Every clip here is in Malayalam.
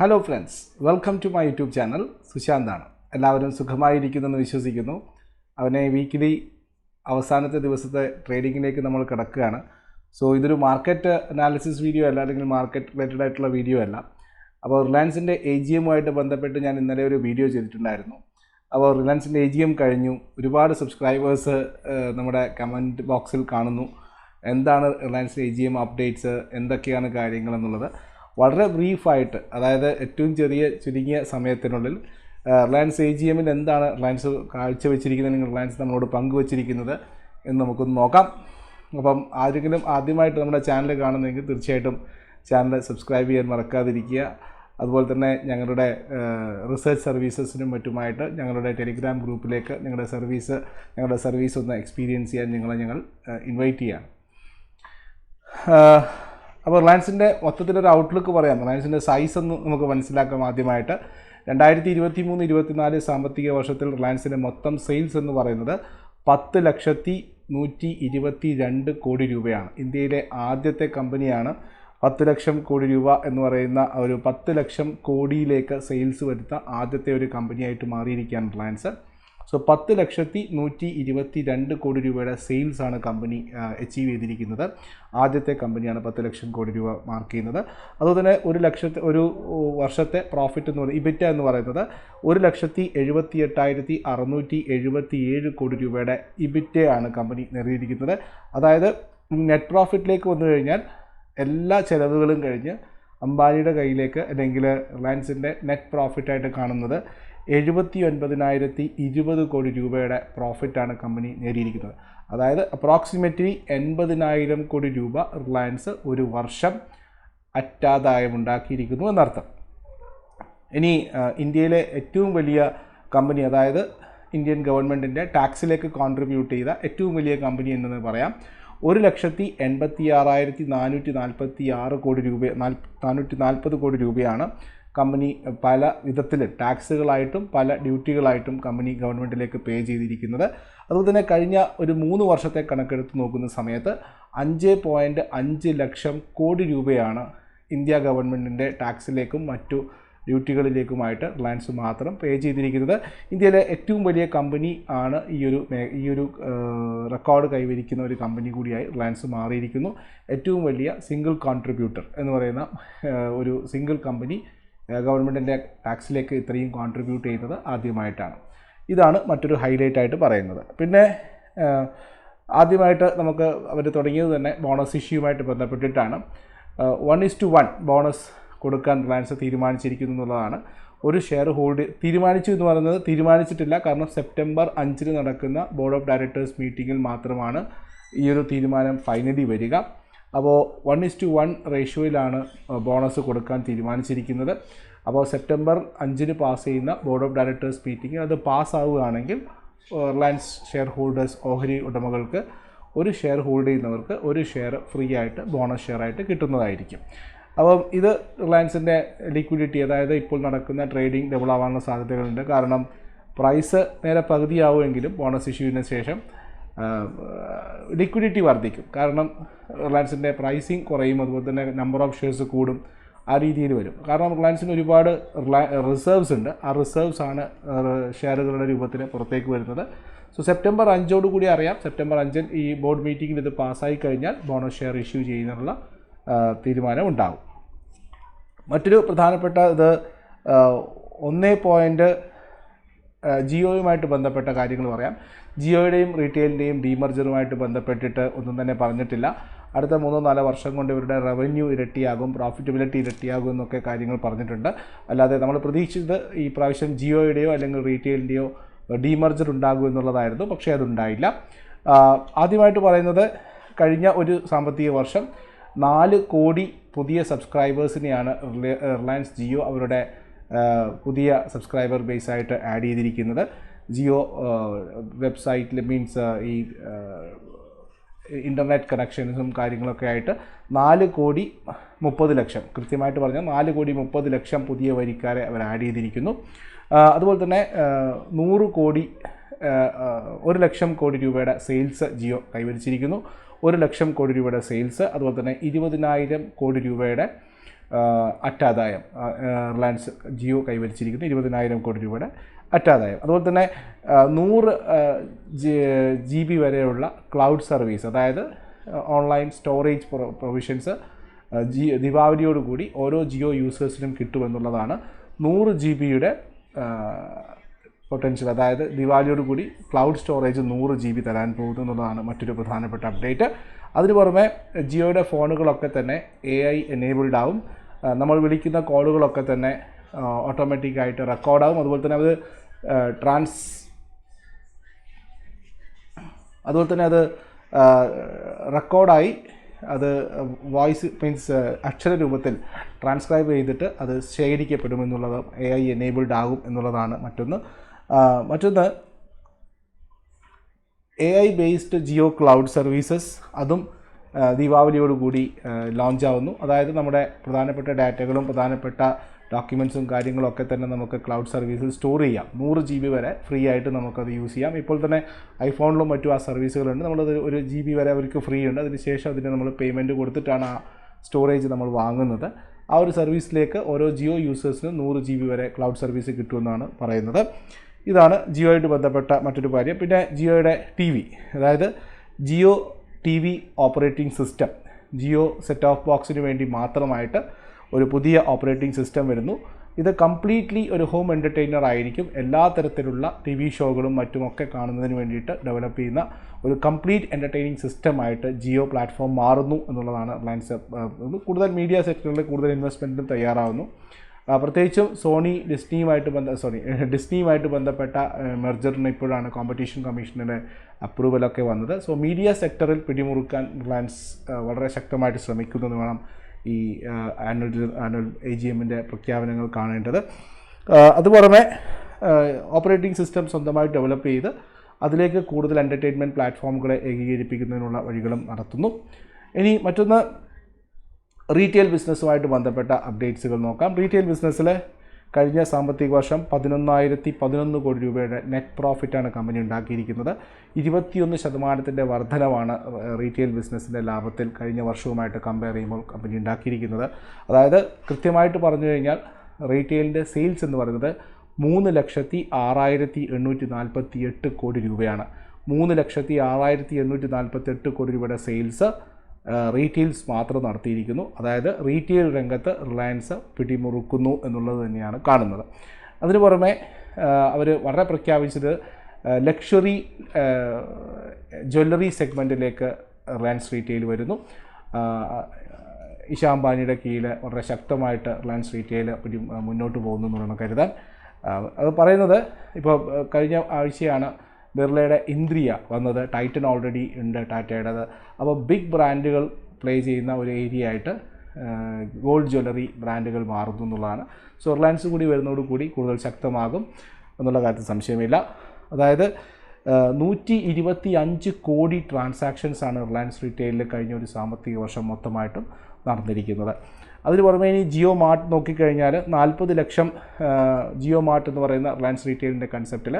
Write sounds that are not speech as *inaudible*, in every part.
Hello friends welcome to my YouTube channel സുശാന്താണ് എല്ലാവരും സുഖമായിരിക്കുന്നെന്ന് വിശ്വസിക്കുന്നു. അവനെ വീക്കിലി അവസാനത്തെ ദിവസത്തെ ട്രേഡിങ്ങിലേക്ക് നമ്മൾ കിടക്കുകയാണ്. സോ ഇതൊരു മാർക്കറ്റ് അനാലിസിസ് വീഡിയോ അല്ല അല്ലെങ്കിൽ മാർക്കറ്റ് റിലേറ്റഡ് ആയിട്ടുള്ള വീഡിയോ അല്ല. അപ്പോൾ റിലയൻസിന്റെ എ ജി എമ്മുമായിട്ട് ബന്ധപ്പെട്ട് ഞാൻ ഇന്നലെ ഒരു വീഡിയോ ചെയ്തിട്ടുണ്ടായിരുന്നു. അപ്പോൾ റിലയൻസിന്റെ എ ജി എം കഴിഞ്ഞു. ഒരുപാട് സബ്സ്ക്രൈബേഴ്സ് നമ്മുടെ കമന്റ് ബോക്സിൽ കാണുന്നു. എന്താണ് Reliance A G M updates എന്തൊക്കെയാണ് കാര്യങ്ങൾ എന്നുള്ളത്? വളരെ ബ്രീഫായിട്ട് അതായത് ഏറ്റവും ചെറിയ ചുരുങ്ങിയ സമയത്തിനുള്ളിൽ റിലയൻസ് എ ജി എമ്മിൽ എന്താണ് റിലയൻസ് കാഴ്ചവെച്ചിരിക്കുന്നത് റിലയൻസ് നമ്മളോട് പങ്കുവച്ചിരിക്കുന്നത് എന്ന് നമുക്കൊന്ന് നോക്കാം. അപ്പം ആരെങ്കിലും ആദ്യമായിട്ട് നമ്മുടെ ചാനൽ കാണുന്നെങ്കിൽ തീർച്ചയായിട്ടും ചാനൽ സബ്സ്ക്രൈബ് ചെയ്യാൻ മറക്കാതിരിക്കുക. അതുപോലെ തന്നെ ഞങ്ങളുടെ റിസർച്ച് സർവീസസിനും മറ്റുമായിട്ട് ഞങ്ങളുടെ ടെലിഗ്രാം ഗ്രൂപ്പിലേക്ക് ഞങ്ങളുടെ സർവീസ് ഞങ്ങളുടെ സർവീസ് ഒന്ന് എക്സ്പീരിയൻസ് ചെയ്യാൻ നിങ്ങളെ ഞങ്ങൾ ഇൻവൈറ്റ് ചെയ്യാണ് അപ്പോൾ റിലയൻസിന്റെ മൊത്തത്തിലൊരു ഔട്ട്ലുക്ക് പറയാം. റിലയൻസിന്റെ സൈസ് ഒന്ന് നമുക്ക് മനസ്സിലാക്കാം ആദ്യമായിട്ട്. രണ്ടായിരത്തി ഇരുപത്തി മൂന്ന് ഇരുപത്തിനാല് സാമ്പത്തിക വർഷത്തിൽ റിലയൻസിന്റെ മൊത്തം സെയിൽസ് എന്ന് പറയുന്നത് പത്ത് ലക്ഷത്തി നൂറ്റി ഇരുപത്തി രണ്ട് കോടി രൂപയാണ്. ഇന്ത്യയിലെ ആദ്യത്തെ കമ്പനിയാണ് പത്ത് ലക്ഷം കോടി രൂപ എന്ന് പറയുന്ന ഒരു പത്ത് ലക്ഷം കോടിയിലേക്ക് സെയിൽസ് വരുത്ത ആദ്യത്തെ ഒരു കമ്പനിയായിട്ട് മാറിയിരിക്കുകയാണ് റിലയൻസ്. സോ പത്ത് ലക്ഷത്തി നൂറ്റി ഇരുപത്തി രണ്ട് കോടി രൂപയുടെ സെയിൽസ് ആണ് കമ്പനി അച്ചീവ് ചെയ്തിരിക്കുന്നത്. ആദ്യത്തെ കമ്പനിയാണ് പത്ത് ലക്ഷം കോടി രൂപ മാർക്ക് ചെയ്യുന്നത്. അതുപോലെ തന്നെ ഒരു ലക്ഷത്തെ ഒരു വർഷത്തെ പ്രോഫിറ്റ് എന്ന് പറയുന്നത് ഇബിറ്റ എന്ന് പറയുന്നത് ഒരു ലക്ഷത്തി എഴുപത്തി എട്ടായിരത്തി അറുന്നൂറ്റി എഴുപത്തി ഏഴ് കോടി രൂപയുടെ ഇബിറ്റയാണ് കമ്പനി നേടിയിരിക്കുന്നത്. അതായത് നെറ്റ് പ്രോഫിറ്റിലേക്ക് വന്നു കഴിഞ്ഞാൽ എല്ലാ ചെലവുകളും കഴിഞ്ഞ് അംബാനിയുടെ കയ്യിലേക്ക് അല്ലെങ്കിൽ റിലയൻസിന്റെ നെറ്റ് പ്രോഫിറ്റായിട്ട് കാണുന്നത് എഴുപത്തി ഒൻപതിനായിരത്തി ഇരുപത് കോടി രൂപയുടെ പ്രോഫിറ്റാണ് കമ്പനി നേടിയിരിക്കുന്നത്. അതായത് അപ്രോക്സിമേറ്റ്ലി എൺപതിനായിരം കോടി രൂപ റിലയൻസ് ഒരു വർഷം അറ്റാദായം ഉണ്ടാക്കിയിരിക്കുന്നു എന്നർത്ഥം. ഇനി ഇന്ത്യയിലെ ഏറ്റവും വലിയ കമ്പനി അതായത് ഇന്ത്യൻ ഗവൺമെന്റിന്റെ ടാക്സിലേക്ക് കോൺട്രിബ്യൂട്ട് ചെയ്ത ഏറ്റവും വലിയ കമ്പനി എന്നത് പറയാം? ഒരു ലക്ഷത്തി എൺപത്തി ആറായിരത്തി നാനൂറ്റി നാൽപ്പത്തി ആറ് കോടി രൂപ നാനൂറ്റി നാൽപ്പത് കോടി രൂപയാണ് കമ്പനി പല വിധത്തിൽ ടാക്സുകളായിട്ടും പല ഡ്യൂട്ടികളായിട്ടും കമ്പനി ഗവൺമെന്റിലേക്ക് പേ ചെയ്തിരിക്കുന്നത്. അതുപോലെ തന്നെ കഴിഞ്ഞ ഒരു മൂന്ന് വർഷത്തെ കണക്കെടുത്ത് നോക്കുന്ന സമയത്ത് അഞ്ച് പോയിന്റ് അഞ്ച് ലക്ഷം കോടി രൂപയാണ് ഇന്ത്യ ഗവൺമെന്റിന്റെ ടാക്സിലേക്കും മറ്റു ഡ്യൂട്ടികളിലേക്കുമായിട്ട് റിലയൻസ് മാത്രം പേ ചെയ്തിരിക്കുന്നത്. ഇന്ത്യയിലെ ഏറ്റവും വലിയ കമ്പനി ആണ് ഈ ഒരു ഈ ഒരു റെക്കോർഡ് കൈവരിക്കുന്ന ഒരു കമ്പനി കൂടിയായി റിലയൻസ് മാറിയിരിക്കുന്നു. ഏറ്റവും വലിയ സിംഗിൾ കോൺട്രിബ്യൂട്ടർ എന്ന് പറയുന്ന ഒരു സിംഗിൾ കമ്പനി ഗവൺമെന്റിന്റെ ടാക്സിലേക്ക് ഇത്രയും കോൺട്രിബ്യൂട്ട് ചെയ്യുന്നത് ആദ്യമായിട്ടാണ്. ഇതാണ് മറ്റൊരു ഹൈലൈറ്റ് ആയിട്ട് പറയുന്നത്. പിന്നെ ആദ്യമായിട്ട് നമുക്ക് അവർ തുടങ്ങിയത് തന്നെ ബോണസ് ഇഷ്യൂവുമായിട്ട് ബന്ധപ്പെട്ടിട്ടാണ്. One is to one bonus കൊടുക്കാൻ റിലയൻസ് തീരുമാനിച്ചിരിക്കുന്നു എന്നുള്ളതാണ്. ഒരു ഷെയർ ഹോൾഡ് തീരുമാനിച്ചു എന്ന് പറയുന്നത് തീരുമാനിച്ചിട്ടില്ല. കാരണം സെപ്റ്റംബർ അഞ്ചിന് നടക്കുന്ന ബോർഡ് ഓഫ് ഡയറക്ടേഴ്സ് മീറ്റിങ്ങിൽ മാത്രമാണ് ഈ ഒരു തീരുമാനം ഫൈനലി വരിക. അപ്പോൾ വൺ ഇസ് ടു വൺ റേഷ്യോയിലാണ് ബോണസ് കൊടുക്കാൻ തീരുമാനിച്ചിരിക്കുന്നത്. അപ്പോൾ സെപ്റ്റംബർ അഞ്ചിന് പാസ് ചെയ്യുന്ന ബോർഡ് ഓഫ് ഡയറക്ടേഴ്സ് മീറ്റിംഗ് അത് പാസ്സാവുകയാണെങ്കിൽ റിലയൻസ് ഷെയർ ഹോൾഡേഴ്സ് ഓഹരി ഉടമകൾക്ക് ഒരു ഷെയർ ഹോൾഡ് ചെയ്യുന്നവർക്ക് ഒരു ഷെയർ ഫ്രീ ആയിട്ട് ബോണസ് ഷെയർ ആയിട്ട് കിട്ടുന്നതായിരിക്കും. അപ്പം ഇത് റിലയൻസിന്റെ ലിക്വിഡിറ്റി അതായത് ഇപ്പോൾ നടക്കുന്ന ട്രേഡിംഗ് ഡബിൾ ആവാനുള്ള സാധ്യതകളുണ്ട്. കാരണം പ്രൈസ് നേരെ പകുതിയാവുമെങ്കിലും ബോണസ് ഇഷ്യൂവിന് ശേഷം ലിക്വിഡിറ്റി വർദ്ധിക്കും. കാരണം റിലയൻസിന്റെ പ്രൈസിങ് കുറയും അതുപോലെ തന്നെ നമ്പർ ഓഫ് ഷെയർസ് കൂടും ആ രീതിയിൽ വരും. കാരണം റിലയൻസിന് ഒരുപാട് റിസർവ്സ് ഉണ്ട്. ആ റിസർവ്സ് ആണ് ഷെയറുകളുടെ രൂപത്തിൽ പുറത്തേക്ക് വരുന്നത്. സോ സെപ്റ്റംബർ അഞ്ചോട് കൂടി അറിയാം. സെപ്റ്റംബർ അഞ്ചിൽ ഈ ബോർഡ് മീറ്റിംഗിൽ ഇത് പാസ്സായി കഴിഞ്ഞാൽ ബോണസ് ഷെയർ ഇഷ്യൂ ചെയ്യുന്നതിനുള്ള തീരുമാനം ഉണ്ടാകും മറ്റൊരു പ്രധാനപ്പെട്ട ഇത് ഒന്നേ പോയിന്റ് ജിയോയുമായിട്ട് ബന്ധപ്പെട്ട കാര്യങ്ങൾ പറയാം. ജിയോയുടെയും റീറ്റെയിലിന്റെയും ഡീമർജറുമായിട്ട് ബന്ധപ്പെട്ടിട്ട് ഒന്നും തന്നെ പറഞ്ഞിട്ടില്ല. അടുത്ത മൂന്നോ നാലോ വർഷം കൊണ്ട് ഇവരുടെ റവന്യൂ ഇരട്ടിയാകും പ്രോഫിറ്റബിലിറ്റി ഇരട്ടിയാകും എന്നൊക്കെ കാര്യങ്ങൾ പറഞ്ഞിട്ടുണ്ട്. അല്ലാതെ നമ്മൾ പ്രതീക്ഷിച്ചത് ഈ പ്രാവശ്യം ജിയോയുടെയോ അല്ലെങ്കിൽ റീറ്റെയിലിന്റെയോ ഡീമർജർ ഉണ്ടാകും എന്നുള്ളതായിരുന്നു. പക്ഷേ അതുണ്ടായില്ല. ആദ്യമായിട്ട് പറയുന്നത് കഴിഞ്ഞ ഒരു സാമ്പത്തിക വർഷം നാല് കോടി പുതിയ സബ്സ്ക്രൈബേഴ്സിനെയാണ് റിലയൻസ് ജിയോ അവരുടെ പുതിയ സബ്സ്ക്രൈബർ ബേസായിട്ട് ആഡ് ചെയ്തിരിക്കുന്നത്. ജിയോ വെബ്സൈറ്റിൽ മീൻസ് ഈ ഇന്റർനെറ്റ് കണക്ഷൻസും കാര്യങ്ങളൊക്കെ ആയിട്ട് നാല് കോടി മുപ്പത് ലക്ഷം. കൃത്യമായിട്ട് പറഞ്ഞാൽ നാല് കോടി മുപ്പത് ലക്ഷം പുതിയ വരിക്കാരെ അവർ ആഡ് ചെയ്തിരിക്കുന്നു. അതുപോലെ തന്നെ നൂറ് കോടി ഒരു ലക്ഷം കോടി രൂപയുടെ സെയിൽസ് ജിയോ കൈവരിച്ചിരിക്കുന്നു. ഒരു ലക്ഷം കോടി രൂപയുടെ സെയിൽസ് അതുപോലെ തന്നെ ഇരുപതിനായിരം കോടി രൂപയുടെ അറ്റാദായം റിലയൻസ് ജിയോ കൈവരിച്ചിരിക്കുന്നു. ഇരുപതിനായിരം കോടി രൂപയുടെ അറ്റാദായം. അതുപോലെ തന്നെ നൂറ് ജി ബി വരെയുള്ള ക്ലൗഡ് സർവീസ് അതായത് ഓൺലൈൻ സ്റ്റോറേജ് പ്രൊവിഷൻസ് ജി ദീപാവലിയോടുകൂടി ഓരോ ജിയോ യൂസേഴ്സിനും കിട്ടുമെന്നുള്ളതാണ് നൂറ് ജി ബിയുടെ പൊട്ടൻഷ്യൽ. അതായത് ദിവാലിയോട് കൂടി ക്ലൗഡ് സ്റ്റോറേജ് നൂറ് ജി ബി തരാൻ പോകുന്നു എന്നുള്ളതാണ് മറ്റൊരു പ്രധാനപ്പെട്ട അപ്ഡേറ്റ്. അതിന് പുറമെ ജിയോയുടെ ഫോണുകളൊക്കെ തന്നെ എ ഐ എനേബിൾഡ് ആവും. നമ്മൾ വിളിക്കുന്ന കോളുകളൊക്കെ തന്നെ ഓട്ടോമാറ്റിക്കായിട്ട് റെക്കോർഡാകും അതുപോലെ തന്നെ അത് ട്രാൻസ് അതുപോലെ തന്നെ അത് റെക്കോർഡായി അത് വോയിസ് മീൻസ് അക്ഷര രൂപത്തിൽ ട്രാൻസ്ക്രൈബ് ചെയ്തിട്ട് അത് ശേഖരിക്കപ്പെടും എന്നുള്ളത് എ ഐ എനേബിൾഡ് ആകും എന്നുള്ളതാണ് മറ്റൊന്ന്. മറ്റൊന്ന് A I based Jio cloud services അതും ദീപാവലിയോടുകൂടി ലോഞ്ച് ആവുന്നു. അതായത് നമ്മുടെ പ്രധാനപ്പെട്ട ഡാറ്റകളും പ്രധാനപ്പെട്ട ഡോക്യുമെൻസും കാര്യങ്ങളും ഒക്കെ തന്നെ നമുക്ക് ക്ലൗഡ് സർവീസിൽ സ്റ്റോർ ചെയ്യാം. നൂറ് ജി ബി വരെ ഫ്രീ ആയിട്ട് നമുക്കത് യൂസ് ചെയ്യാം. ഇപ്പോൾ തന്നെ ഐഫോണിലും മറ്റും ആ സർവീസുകളുണ്ട് നമ്മളത് ഒരു ജി ബി വരെ അവർക്ക് ഫ്രീ ഉണ്ട്. അതിന് ശേഷം അതിന് നമ്മൾ പേയ്മെന്റ് കൊടുത്തിട്ടാണ് ആ സ്റ്റോറേജ് നമ്മൾ വാങ്ങുന്നത്. ആ ഒരു സർവീസിലേക്ക് ഓരോ ജിയോ യൂസേഴ്സിനും നൂറ് ജി ബി വരെ ക്ലൗഡ് സർവീസ് കിട്ടുമെന്നാണ് പറയുന്നത്. ഇതാണ് ജിയോയായിട്ട് ബന്ധപ്പെട്ട മറ്റൊരു കാര്യം. പിന്നെ ജിയോയുടെ ടി വി അതായത് Jio T V operating system Jio set of ബോക്സിന് വേണ്ടി മാത്രമായിട്ട് ഒരു പുതിയ ഓപ്പറേറ്റിംഗ് സിസ്റ്റം വരുന്നു. ഇത് കംപ്ലീറ്റ്ലി ഒരു ഹോം എന്റർടൈനർ ആയിരിക്കും. എല്ലാ തരത്തിലുള്ള ടി വി ഷോകളും മറ്റുമൊക്കെ കാണുന്നതിന് വേണ്ടിയിട്ട് ഡെവലപ്പ് ചെയ്യുന്ന ഒരു കംപ്ലീറ്റ് എന്റർടൈനിങ് സിസ്റ്റമായിട്ട് ജിയോ പ്ലാറ്റ്ഫോം മാറുന്നു എന്നുള്ളതാണ് റിലയൻസ് കൂടുതൽ മീഡിയ സെക്ടറിൽ കൂടുതൽ ഇൻവെസ്റ്റ്മെന്റിനും തയ്യാറാവുന്നു. പ്രത്യേകിച്ചും സോണി ഡിസ്നിയുമായിട്ട് ബന്ധ സോറി *laughs* ഡിസ്നിയുമായിട്ട് ബന്ധപ്പെട്ട മെർജറിന് ഇപ്പോഴാണ് കോമ്പറ്റീഷൻ കമ്മീഷനിലെ അപ്രൂവലൊക്കെ വന്നത്. സോ മീഡിയ സെക്ടറിൽ പിടിമുറുക്കാൻ റിലയൻസ് വളരെ ശക്തമായിട്ട് ശ്രമിക്കുന്നു എന്ന് വേണം. ഈ ആനുവൽ ആനുവൽ എ ജി എമ്മിന്റെ പ്രഖ്യാപനങ്ങൾ കാണേണ്ടത്. അതുപുറമെ ഓപ്പറേറ്റിംഗ് സിസ്റ്റം സ്വന്തമായി ഡെവലപ്പ് ചെയ്ത് അതിലേക്ക് കൂടുതൽ എന്റർടൈൻമെന്റ് പ്ലാറ്റ്ഫോമുകളെ ഏകീകരിപ്പിക്കുന്നതിനുള്ള വഴികളും നടത്തുന്നു. ഇനി മറ്റൊന്ന് റീറ്റെയിൽ ബിസിനസ്സുമായിട്ട് ബന്ധപ്പെട്ട അപ്ഡേറ്റ്സുകൾ നോക്കാം. റീറ്റെയിൽ ബിസിനസ്സിൽ കഴിഞ്ഞ സാമ്പത്തിക വർഷം പതിനൊന്നായിരത്തി പതിനൊന്ന് കോടി രൂപയുടെ നെറ്റ് പ്രോഫിറ്റാണ് കമ്പനി ഉണ്ടാക്കിയിരിക്കുന്നത്. ഇരുപത്തിയൊന്ന് ശതമാനത്തിന്റെ വർധനവാണ് റീറ്റെയിൽ ബിസിനസ്സിന്റെ ലാഭത്തിൽ കഴിഞ്ഞ വർഷവുമായിട്ട് കമ്പയർ ചെയ്യുമ്പോൾ കമ്പനി ഉണ്ടാക്കിയിരിക്കുന്നത്. അതായത് കൃത്യമായിട്ട് പറഞ്ഞു കഴിഞ്ഞാൽ റീറ്റെയിലിന്റെ സെയിൽസ് എന്ന് പറയുന്നത് മൂന്ന് ലക്ഷത്തി ആറായിരത്തി എണ്ണൂറ്റി നാൽപ്പത്തി എട്ട് കോടി രൂപയാണ്. മൂന്ന് ലക്ഷത്തി ആറായിരത്തി എണ്ണൂറ്റി നാൽപ്പത്തി എട്ട് കോടി രൂപയുടെ സെയിൽസ് റീറ്റെയിൽസ് മാത്രം നടത്തിയിരിക്കുന്നു. അതായത് റീറ്റെയിൽ രംഗത്ത് റിലയൻസ് പിടിമുറുക്കുന്നു എന്നുള്ളത് തന്നെയാണ് കാണുന്നത്. അതിനു പുറമെ അവർ വളരെ പ്രഖ്യാപിച്ചത് ലക്ഷറി ജ്വല്ലറി സെഗ്മെന്റിലേക്ക് റിലയൻസ് റീറ്റെയിൽ വരുന്നു. ഇഷാ അംബാനിയുടെ കീഴിൽ വളരെ ശക്തമായിട്ട് റിലയൻസ് റീറ്റെയിൽ മുന്നോട്ട് പോകുന്നു എന്നാണ് കരുതാൻ. അത് പറയുന്നത് ഇപ്പോൾ കഴിഞ്ഞ ആഴ്ചയാണ് ബിർളയുടെ ഇന്ദ്രിയ വന്നത് ടൈറ്റൻ ഓൾറെഡി ഉണ്ട് ടാറ്റയുടേത് അപ്പോൾ ബിഗ് ബ്രാൻഡുകൾ പ്ലേ ചെയ്യുന്ന ഒരു ഏരിയ ആയിട്ട് ഗോൾഡ് ജ്വല്ലറി ബ്രാൻഡുകൾ മാറുന്നു എന്നുള്ളതാണ്. സോ റിലയൻസ് കൂടി വരുന്നതോടുകൂടി കൂടുതൽ ശക്തമാകും എന്നുള്ള കാര്യത്തിൽ സംശയമില്ല. അതായത് നൂറ്റി ഇരുപത്തി അഞ്ച് കോടി ട്രാൻസാക്ഷൻസാണ് റിലയൻസ് റീറ്റെയിലിൽ കഴിഞ്ഞ ഒരു സാമ്പത്തിക വർഷം മൊത്തമായിട്ടും നടന്നിരിക്കുന്നത്. അതിന് പുറമെ ഇനി ജിയോ മാർട്ട് നോക്കിക്കഴിഞ്ഞാൽ നാൽപ്പത് ലക്ഷം ജിയോ മാർട്ട് എന്ന് പറയുന്ന റിലയൻസ് റീറ്റെയിലിന്റെ കൺസെപ്റ്റിൽ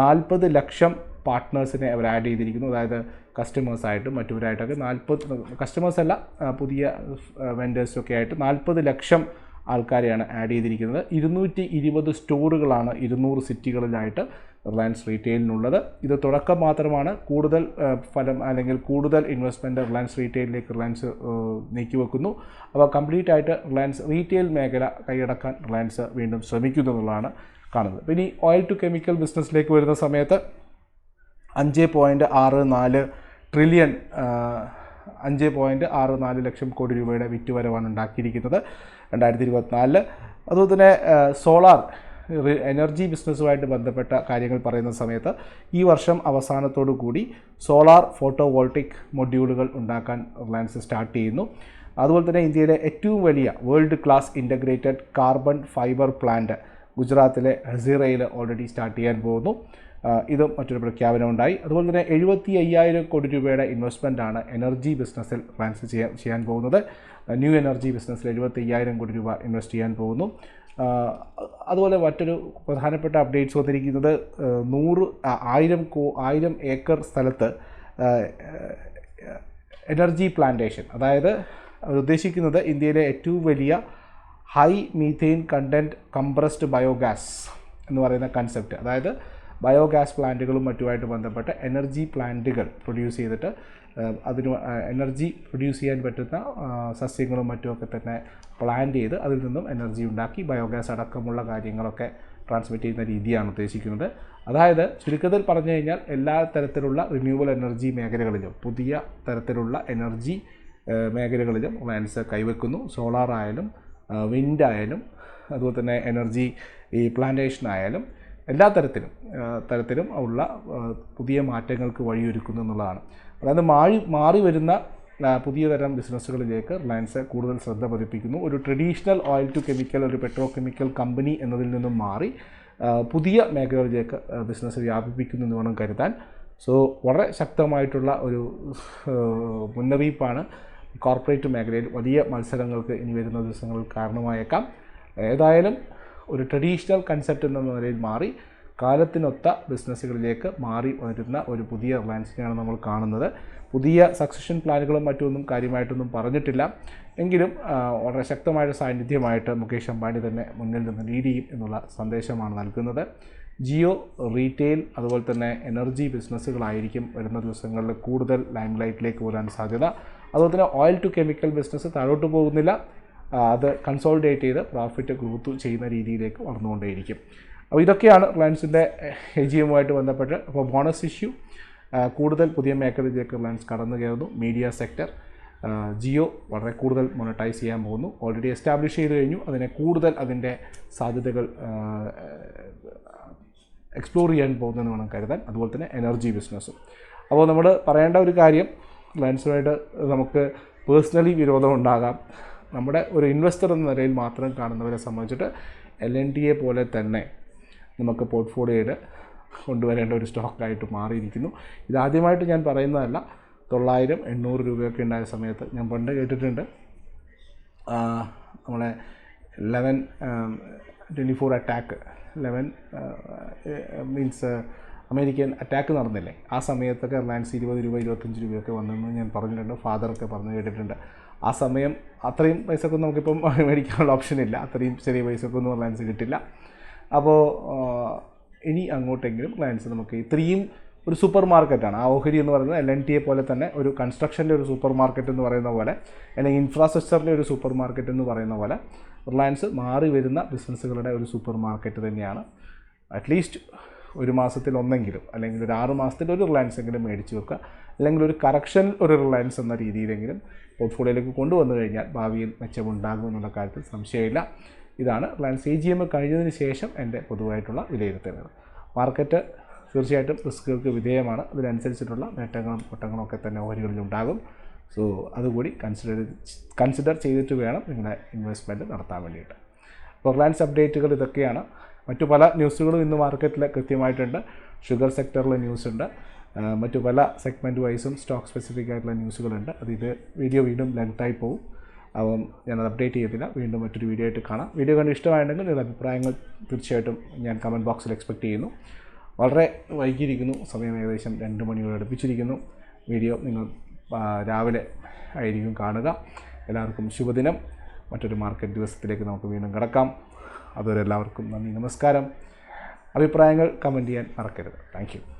നാൽപ്പത് ലക്ഷം പാർട്ട്നേഴ്സിനെ അവർ ആഡ് ചെയ്തിരിക്കുന്നു. അതായത് കസ്റ്റമേഴ്സായിട്ടും മറ്റവരായിട്ടൊക്കെ നാൽപ്പത് കസ്റ്റമേഴ്സ് അല്ല പുതിയ വെൻഡേഴ്സൊക്കെ ആയിട്ട് നാൽപ്പത് ലക്ഷം ആൾക്കാരെയാണ് ആഡ് ചെയ്തിരിക്കുന്നത്. ഇരുന്നൂറ്റി ഇരുപത് സ്റ്റോറുകളാണ് ഇരുന്നൂറ് സിറ്റികളിലായിട്ട് റിലയൻസ് റീറ്റെയിലിനുള്ളത്. ഇത് തുടക്കം മാത്രമാണ്. കൂടുതൽ ഫലം അല്ലെങ്കിൽ കൂടുതൽ ഇൻവെസ്റ്റ്മെന്റ് റിലയൻസ് റീറ്റെയിലിലേക്ക് റിലയൻസ് നീക്കിവെക്കുന്നു. അപ്പോൾ കംപ്ലീറ്റ് ആയിട്ട് റിലയൻസ് റീറ്റെയിൽ മേഖല കൈയടക്കാൻ റിലയൻസ് വീണ്ടും ശ്രമിക്കുന്നു എന്നുള്ളതാണ് കാണുന്നത്. പിന്നെ ഓയിൽ ടു കെമിക്കൽ ബിസിനസ്സിലേക്ക് വരുന്ന സമയത്ത് അഞ്ച് പോയിന്റ് ആറ് നാല് ട്രില്യൺ അഞ്ച് പോയിന്റ് ആറ് നാല് ലക്ഷം കോടി രൂപയുടെ വിറ്റുവരവാണ് ഉണ്ടാക്കിയിരിക്കുന്നത് രണ്ടായിരത്തി ഇരുപത്തിനാലിൽ. അതുപോലെ തന്നെ സോളാർ എനർജി ബിസിനസ്സുമായിട്ട് ബന്ധപ്പെട്ട കാര്യങ്ങൾ പറയുന്ന സമയത്ത് ഈ വർഷം അവസാനത്തോടു കൂടി സോളാർ ഫോട്ടോ വോൾട്ടിക് മൊഡ്യൂളുകൾ ഉണ്ടാക്കാൻ റിലയൻസ് സ്റ്റാർട്ട് ചെയ്യുന്നു. അതുപോലെ തന്നെ ഇന്ത്യയിലെ ഏറ്റവും വലിയ world class integrated carbon fibre plant ഗുജറാത്തിലെ ഹസീറയിൽ ഓൾറെഡി സ്റ്റാർട്ട് ചെയ്യാൻ പോകുന്നു. ഇതും മറ്റൊരു പ്രഖ്യാപനമുണ്ടായി. അതുപോലെ തന്നെ എഴുപത്തി അയ്യായിരം കോടി രൂപയുടെ ഇൻവെസ്റ്റ്മെന്റാണ് എനർജി ബിസിനസ്സിൽ ഫ്രാൻസ് ചെയ്യാൻ ചെയ്യാൻ പോകുന്നത്. ന്യൂ എനർജി ബിസിനസ്സിൽ എഴുപത്തി അയ്യായിരം കോടി രൂപ ഇൻവെസ്റ്റ് ചെയ്യാൻ പോകുന്നു. അതുപോലെ മറ്റൊരു പ്രധാനപ്പെട്ട അപ്ഡേറ്റ്സ് വന്നിരിക്കുന്നത് നൂറ് ആയിരം കോ ആയിരം ഏക്കർ സ്ഥലത്ത് എനർജി പ്ലാന്റേഷൻ അതായത് ഉദ്ദേശിക്കുന്നത് ഇന്ത്യയിലെ ഏറ്റവും വലിയ high methane content compressed biogas എന്ന് പറയുന്ന കൺസെപ്റ്റ് അതായത് ബയോഗ്യാസ് പ്ലാന്റുകളും മറ്റുമായിട്ട് ബന്ധപ്പെട്ട എനർജി പ്ലാന്റുകൾ പ്രൊഡ്യൂസ് ചെയ്തിട്ട് അതിന് എനർജി പ്രൊഡ്യൂസ് ചെയ്യാൻ പറ്റുന്ന സസ്യങ്ങളും മറ്റുമൊക്കെ തന്നെ പ്ലാന്റ് ചെയ്ത് അതിൽ നിന്നും എനർജി ഉണ്ടാക്കി ബയോഗ്യാസ് അടക്കമുള്ള കാര്യങ്ങളൊക്കെ ട്രാൻസ്മിറ്റ് ചെയ്യുന്ന രീതിയാണ് ഉദ്ദേശിക്കുന്നത്. അതായത് ചുരുക്കത്തിൽ പറഞ്ഞു കഴിഞ്ഞാൽ എല്ലാ തരത്തിലുള്ള റിന്യൂവൽ എനർജി മേഖലകളിലും പുതിയ തരത്തിലുള്ള എനർജി മേഖലകളിലും റിലയൻസ് കൈവെക്കുന്നു. സോളാർ ആയാലും വിൻഡ് ആയാലും അതുപോലെ തന്നെ എനർജി ഈ പ്ലാന്റേഷൻ ആയാലും എല്ലാ തരത്തിലും തരത്തിലും ഉള്ള പുതിയ മാറ്റങ്ങൾക്ക് വഴിയൊരുക്കുന്നു എന്നുള്ളതാണ്. അതായത് മാറി മാറി വരുന്ന പുതിയ തരം ബിസിനസ്സുകളിലേക്ക് റിലയൻസ് കൂടുതൽ ശ്രദ്ധ പതിപ്പിക്കുന്നു. ഒരു ട്രഡീഷണൽ ഓയിൽ ടു കെമിക്കൽ ഒരു പെട്രോ കെമിക്കൽ കമ്പനി എന്നതിൽ നിന്നും മാറി പുതിയ മേഖലകളിലേക്ക് ബിസിനസ് വ്യാപിപ്പിക്കുന്നു എന്ന് വേണം കരുതാൻ. സോ വളരെ ശക്തമായിട്ടുള്ള ഒരു മുന്നറിയിപ്പാണ് കോർപ്പറേറ്റ് മേഖലയിൽ വലിയ മത്സരങ്ങൾക്ക് ഇനി വരുന്ന ദിവസങ്ങൾ കാരണമായേക്കാം. ഏതായാലും ഒരു ട്രഡീഷണൽ കൺസെപ്റ്റ് എന്ന നിലയിൽ മാറി കാലത്തിനൊത്ത ബിസിനസ്സുകളിലേക്ക് മാറി വരുന്ന ഒരു പുതിയ റിലയൻസിനെയാണ് നമ്മൾ കാണുന്നത്. പുതിയ സക്സഷൻ പ്ലാനുകളും മറ്റൊന്നും കാര്യമായിട്ടൊന്നും പറഞ്ഞിട്ടില്ല. എങ്കിലും വളരെ ശക്തമായ സാന്നിധ്യമായിട്ട് മുകേഷ് അംബാനി തന്നെ മുന്നിൽ നിന്ന് ലീഡ് ചെയ്യും എന്നുള്ള സന്ദേശമാണ് നൽകുന്നത്. ജിയോ റീറ്റെയിൽ അതുപോലെ തന്നെ എനർജി ബിസിനസ്സുകളായിരിക്കും വരുന്ന ദിവസങ്ങളിൽ കൂടുതൽ ലൈം ലൈറ്റിലേക്ക് വരാൻ സാധ്യത. അതുപോലെ തന്നെ ഓയിൽ ടു കെമിക്കൽ ബിസിനസ് താഴോട്ട് പോകുന്നില്ല. അത് കൺസോൾഡേറ്റ് ചെയ്ത് പ്രോഫിറ്റ് ഗ്രോത്ത് ചെയ്യുന്ന രീതിയിലേക്ക് വളർന്നുകൊണ്ടേയിരിക്കും. അപ്പോൾ ഇതൊക്കെയാണ് റിലയൻസിന്റെ എ ജി എമ്മുമായിട്ട് ബന്ധപ്പെട്ട്. അപ്പോൾ ബോണസ് ഇഷ്യൂ കൂടുതൽ പുതിയ മേഖലയിലേക്ക് റിലയൻസ് കടന്നു കയറുന്നു. മീഡിയ സെക്ടർ ജിയോ വളരെ കൂടുതൽ മോണിറ്റൈസ് ചെയ്യാൻ പോകുന്നു. ഓൾറെഡി എസ്റ്റാബ്ലിഷ് ചെയ്ത് കഴിഞ്ഞു. അതിനെ കൂടുതൽ അതിന്റെ സാധ്യതകൾ എക്സ്പ്ലോർ ചെയ്യാൻ പോകുന്നതെന്ന് വേണം കരുതാൻ. അതുപോലെ തന്നെ എനർജി ബിസിനസ്സും അപ്പോൾ നമ്മൾ പറയേണ്ട ഒരു കാര്യം റിലയൻസുമായിട്ട് നമുക്ക് പേഴ്സണലി വിരോധം ഉണ്ടാകാം. നമ്മുടെ ഒരു ഇൻവെസ്റ്റർ എന്ന നിലയിൽ മാത്രം കാണുന്നവരെ സംബന്ധിച്ചിട്ട് എൽ എൻ ടിയെ പോലെ തന്നെ നമുക്ക് പോർട്ട്ഫോളിയോയിൽ കൊണ്ടുവരേണ്ട ഒരു സ്റ്റോക്കായിട്ട് മാറിയിരിക്കുന്നു. ഇതാദ്യമായിട്ട് ഞാൻ പറയുന്നതല്ല തൊള്ളായിരം എണ്ണൂറ് രൂപയൊക്കെ ഉണ്ടായ സമയത്ത് ഞാൻ പണ്ട് കേട്ടിട്ടുണ്ട്. നമ്മളെ eleven twenty four attack eleven means American attack നടന്നില്ലേ? ആ സമയത്തൊക്കെ റിലയൻസ് ഇരുപത് രൂപ ഇരുപത്തഞ്ച് രൂപയൊക്കെ വന്നെന്ന് ഞാൻ പറഞ്ഞിട്ടുണ്ട് ഫാദറൊക്കെ പറഞ്ഞു കേട്ടിട്ടുണ്ട്. ആ സമയം അത്രയും പൈസക്കൊന്നും നമുക്കിപ്പം *laughs* മേടിക്കാനുള്ള ഓപ്ഷൻ ഇല്ല അത്രയും ചെറിയ പൈസക്കൊന്നും റിലയൻസ് കിട്ടില്ല. അപ്പോൾ ഇനി അങ്ങോട്ടെങ്കിലും ക്ലയൻസ് നമുക്ക് ഇത്രയും ഒരു സൂപ്പർ മാർക്കറ്റാണ് ആ ഓഹരി എന്ന് പറയുന്നത് എൽ എൻ ടി എ പോലെ തന്നെ ഒരു കൺസ്ട്രക്ഷന്റെ ഒരു സൂപ്പർ മാർക്കറ്റ് എന്ന് പറയുന്ന പോലെ അല്ലെങ്കിൽ ഇൻഫ്രാസ്ട്രക്ചറിന്റെ ഒരു സൂപ്പർ മാർക്കറ്റ് എന്ന് പറയുന്ന പോലെ റിലയൻസ് മാറി വരുന്ന ബിസിനസ്സുകളുടെ ഒരു സൂപ്പർ മാർക്കറ്റ് തന്നെയാണ് അറ്റ്ലീസ്റ്റ് ഒരു മാസത്തിൽ ഒന്നെങ്കിലും അല്ലെങ്കിൽ ഒരു ആറ് മാസത്തിൽ ഒരു റിലയൻസ് എങ്കിലും മേടിച്ചു വെക്കുക. അല്ലെങ്കിൽ ഒരു കറക്ഷൻ ഒരു റിലയൻസ് എന്ന രീതിയിലെങ്കിലും പോർട്ട്ഫോളിയോയിലേക്ക് കൊണ്ടുവന്നു കഴിഞ്ഞാൽ ഭാവിയിൽ മെച്ചമുണ്ടാകും എന്നുള്ള കാര്യത്തിൽ സംശയമില്ല. ഇതാണ് റിലയൻസ് സി ജി എം കഴിഞ്ഞതിന് ശേഷം എന്റെ പൊതുവായിട്ടുള്ള വിലയിരുത്തലുകൾ. മാർക്കറ്റ് തീർച്ചയായിട്ടും റിസ്കുകൾക്ക് വിധേയമാണ്. അതിനനുസരിച്ചിട്ടുള്ള നേട്ടങ്ങളും കോട്ടങ്ങളും ഒക്കെ തന്നെ ഓഹരികളിൽ ഉണ്ടാകും സോ അതുകൂടി കൺസിഡർ കൺസിഡർ ചെയ്തിട്ട് വേണം നിങ്ങളുടെ ഇൻവെസ്റ്റ്മെന്റ് നടത്താൻ വേണ്ടിയിട്ട്. അപ്പോൾ റിലയൻസ് അപ്ഡേറ്റുകൾ ഇതൊക്കെയാണ്. മറ്റു പല ന്യൂസുകളും ഇന്ന് മാർക്കറ്റിൽ കൃത്യമായിട്ടുണ്ട്. ഷുഗർ സെക്ടറിലെ ന്യൂസ് ഉണ്ട് മറ്റു പല സെഗ്മെന്റ് വൈസും സ്റ്റോക്ക് സ്പെസിഫിക് ആയിട്ടുള്ള ന്യൂസുകളുണ്ട്. അത് ഇത് വീഡിയോ വീണ്ടും ലെങ്തായി പോകും അപ്പം ഞാനത് അപ്ഡേറ്റ് ചെയ്തില്ല വീണ്ടും മറ്റൊരു വീഡിയോ ആയിട്ട് കാണാം. വീഡിയോ കണ്ട് ഇഷ്ടമായിട്ടുണ്ടെങ്കിൽ നിങ്ങളുടെ അഭിപ്രായങ്ങൾ തീർച്ചയായിട്ടും ഞാൻ കമന്റ് ബോക്സിൽ എക്സ്പെക്റ്റ് ചെയ്യുന്നു. വളരെ വൈകിയിരിക്കുന്നു. സമയം ഏകദേശം രണ്ട് മണിയോട് അടുപ്പിച്ചിരിക്കുന്നു. വീഡിയോ നിങ്ങൾ രാവിലെ ആയിരിക്കും കാണുക. എല്ലാവർക്കും ശുഭദിനം. മറ്റൊരു മാർക്കറ്റ് ദിവസത്തിലേക്ക് നമുക്ക് വീണ്ടും കിടക്കാം. അതുവരെ എല്ലാവർക്കും നന്ദി നമസ്കാരം. അഭിപ്രായങ്ങൾ കമന്റ് ചെയ്യാൻ മറക്കരുത്. താങ്ക്